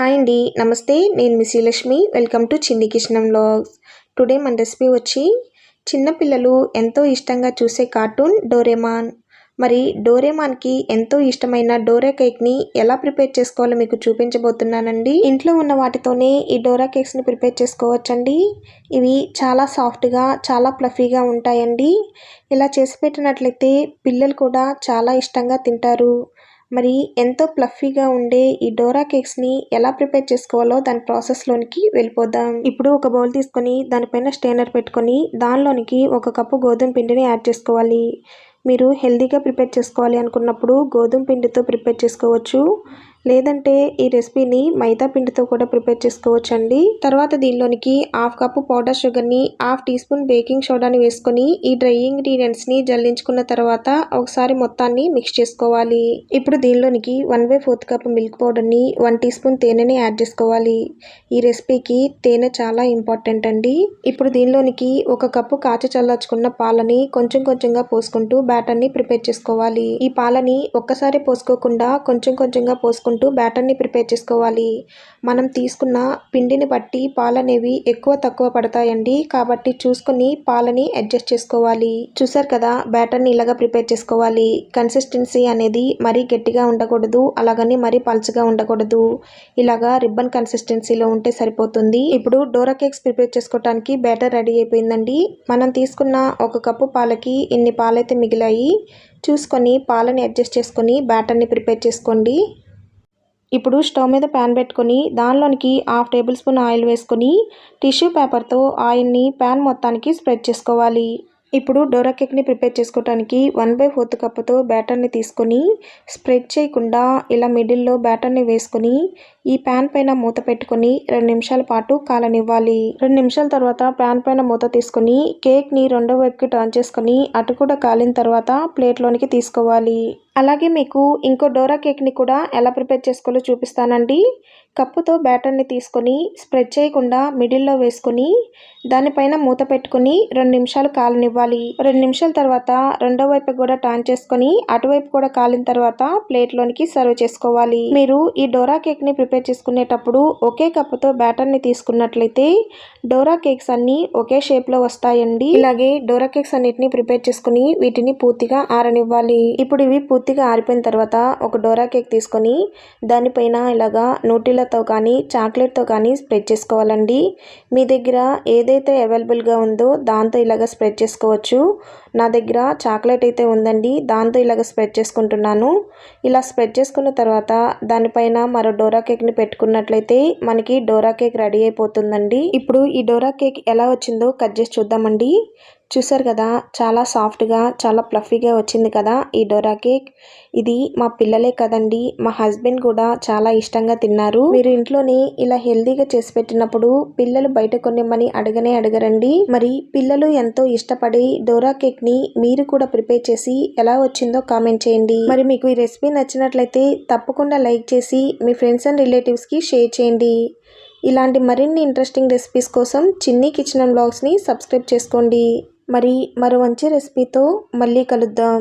Hi అండి నమస్తే. నేను మిశ్రీలక్ష్మి welcome to Chinni Kishnam vlogs today మన రెసిపీ వచ్చి చిన్నపిల్లలు ఎంతో ఇష్టంగా చూసే కార్టూన్ డోరేమాన్ మరి డోరేమాన్కి ఎంతో ఇష్టమైన డోరా కేక్ని ఎలా ప్రిపేర్ చేసుకోవాలో మీకు చూపించబోతున్నానండి. ఇంట్లో ఉన్న వాటితోనే ఈ డోరా కేక్స్ని ప్రిపేర్ చేసుకోవచ్చండి. ఇవి చాలా సాఫ్ట్గా చాలా ప్లఫీగా ఉంటాయండి. ఇలా చేసి పెట్టినట్లయితే పిల్లలు కూడా చాలా ఇష్టంగా తింటారు. మరి ఎంతో ప్లఫీగా ఉండే ఈ డోరా కేక్స్ని ఎలా ప్రిపేర్ చేసుకోవాలో దాని ప్రాసెస్లోనికి వెళ్ళిపోదాం. ఇప్పుడు ఒక బౌల్ తీసుకొని దానిపైన స్టేనర్ పెట్టుకొని దానిలోనికి ఒక కప్పు గోధుమ పిండిని యాడ్ చేసుకోవాలి. మీరు హెల్తీగా ప్రిపేర్ చేసుకోవాలి అనుకున్నప్పుడు గోధుమ పిండితో ప్రిపేర్ చేసుకోవచ్చు. లేదంటే ఈ రెసిపీని మైదా పిండితో కూడా ప్రిపేర్ చేసుకోవచ్చు అండి తర్వాత దీనిలోనికి హాఫ్ కప్పు పౌడర్ షుగర్ని హాఫ్ టీ స్పూన్ బేకింగ్ సోడాని వేసుకొని ఈ డ్రై ఇంగ్రీడియంట్స్ని జల్లించుకున్న తర్వాత ఒకసారి మొత్తాన్ని మిక్స్ చేసుకోవాలి. ఇప్పుడు దీనిలోనికి one by fourth cup milk పౌడర్ని వన్ టీ స్పూన్ తేనెని యాడ్ చేసుకోవాలి. ఈ రెసిపీకి తేనె చాలా ఇంపార్టెంట్ అండి. ఇప్పుడు దీనిలోనికి ఒక కప్పు కాచి చల్లార్చుకున్న పాలని కొంచెం కొంచెంగా పోసుకుంటూ బ్యాటర్ని ప్రిపేర్ చేసుకోవాలి. ఈ పాలని ఒక్కసారి పోసుకోకుండా కొంచెం కొంచెంగా పోసుకుంటూ బ్యాటర్ని ప్రిపేర్ చేసుకోవాలి. మనం తీసుకున్న పిండిని బట్టి పాలనేవి ఎక్కువ తక్కువ పడతాయండి. కాబట్టి చూసుకొని పాలని అడ్జస్ట్ చేసుకోవాలి. చూసారు కదా బ్యాటర్ని ఇలాగా ప్రిపేర్ చేసుకోవాలి. కన్సిస్టెన్సీ అనేది మరీ గట్టిగా ఉండకూడదు. అలాగని మరీ పల్చగా ఉండకూడదు. ఇలాగా రిబ్బన్ కన్సిస్టెన్సీలో ఉంటే సరిపోతుంది. ఇప్పుడు డోరా కేక్స్ ప్రిపేర్ చేసుకోవడానికి బ్యాటర్ రెడీ అయిపోయిందండి. మనం తీసుకున్న ఒక కప్పు పాలకి ఇన్ని పాలైతే మిగిలాయి. చూసుకొని పాలని అడ్జస్ట్ చేసుకొని బ్యాటర్ని ప్రిపేర్ చేసుకోండి. ఇప్పుడు స్టవ్ మీద ప్యాన్ పెట్టుకొని దానిలోనికి హాఫ్ టేబుల్ స్పూన్ ఆయిల్ వేసుకొని టిష్యూ పేపర్తో ఆయిల్ని ప్యాన్ మొత్తానికి స్ప్రెడ్ చేసుకోవాలి. ఇప్పుడు డోరా కేక్ని ప్రిపేర్ చేసుకోవడానికి వన్ బై ఫోర్త్ కప్పుతో బ్యాటర్ని తీసుకొని స్ప్రెడ్ చేయకుండా ఇలా మిడిల్లో బ్యాటర్ని వేసుకొని ఈ ప్యాన్ పైన మూత పెట్టుకొని రెండు నిమిషాల పాటు కాలనివ్వాలి. రెండు నిమిషాల తర్వాత ప్యాన్ పైన మూత తీసుకొని కేక్ని రెండో వైపుకి టర్న్ చేసుకొని అటు కూడా కాలిన తర్వాత ప్లేట్లోనికి తీసుకోవాలి. అలాగే మీకు ఇంకో డోరా కేక్ని కూడా ఎలా ప్రిపేర్ చేసుకోవాలో చూపిస్తానండి. కప్పుతో బ్యాటర్ని తీసుకొని స్ప్రెడ్ చేయకుండా మిడిల్లో వేసుకొని దానిపైన మూత పెట్టుకొని రెండు నిమిషాలు కాలనివ్వాలి. రెండు నిమిషాల తర్వాత రెండో వైపు కూడా టర్న్ చేసుకొని అటువైపు కూడా కాలిన తర్వాత ప్లేట్లోనికి సర్వ్ చేసుకోవాలి. మీరు ఈ డోరా కేక్ని ప్రిపేర్ చేసుకునేటప్పుడు ఒకే కప్పుతో బ్యాటర్ని తీసుకున్నట్లయితే డోరా కేక్స్ అన్ని ఒకే షేప్లో వస్తాయండి. ఇలాగే డోరా కేక్స్ అన్నిటిని ప్రిపేర్ చేసుకుని వీటిని పూర్తిగా ఆరనివ్వాలి. ఇప్పుడు ఇవి పూర్తిగా ఆరిపోయిన తర్వాత ఒక డోరా కేక్ తీసుకొని దానిపైన ఇలాగా నూటిలతో కానీ చాక్లెట్తో కానీ స్ప్రెడ్ చేసుకోవాలండి. మీ దగ్గర ఏదైతే అవైలబుల్గా ఉందో దాంతో ఇలాగ స్ప్రెడ్ చేసుకోవచ్చు. నా దగ్గర చాక్లెట్ అయితే ఉందండి దాంతో ఇలాగ స్ప్రెడ్ చేసుకుంటున్నాను. ఇలా స్ప్రెడ్ చేసుకున్న తర్వాత దానిపైన మరో డోరా కేక్ని పెట్టుకున్నట్లయితే మనకి డోరా కేక్ రెడీ అయిపోతుందండి. ఇప్పుడు ఈ డోరా కేక్ ఎలా వచ్చిందో కట్ చేసి చూద్దామండి. చూసారు కదా చాలా సాఫ్ట్గా చాలా ప్లఫీగా వచ్చింది కదా ఈ డోరా కేక్. ఇది మా పిల్లలే కదండి మా హస్బెండ్ కూడా చాలా ఇష్టంగా తిన్నారు. మీరు ఇంట్లోనే ఇలా హెల్దీగా చేసి పెట్టినప్పుడు పిల్లలు బయట కొనిమ్మని అడగనే అడగరండి. మరి పిల్లలు ఎంతో ఇష్టపడి డోరా కేక్ని మీరు కూడా ప్రిపేర్ చేసి ఎలా వచ్చిందో కామెంట్ చేయండి. మరి మీకు ఈ రెసిపీ నచ్చినట్లయితే తప్పకుండా లైక్ చేసి మీ ఫ్రెండ్స్ అండ్ రిలేటివ్స్కి షేర్ చేయండి. ఇలాంటి మరిన్ని ఇంట్రెస్టింగ్ రెసిపీస్ కోసం చిన్ని కిచెన్ అండ్ బ్లాగ్స్ని సబ్స్క్రైబ్ చేసుకోండి. మరి మరో మంచి రెసిపీతో మళ్ళీ కలుద్దాం.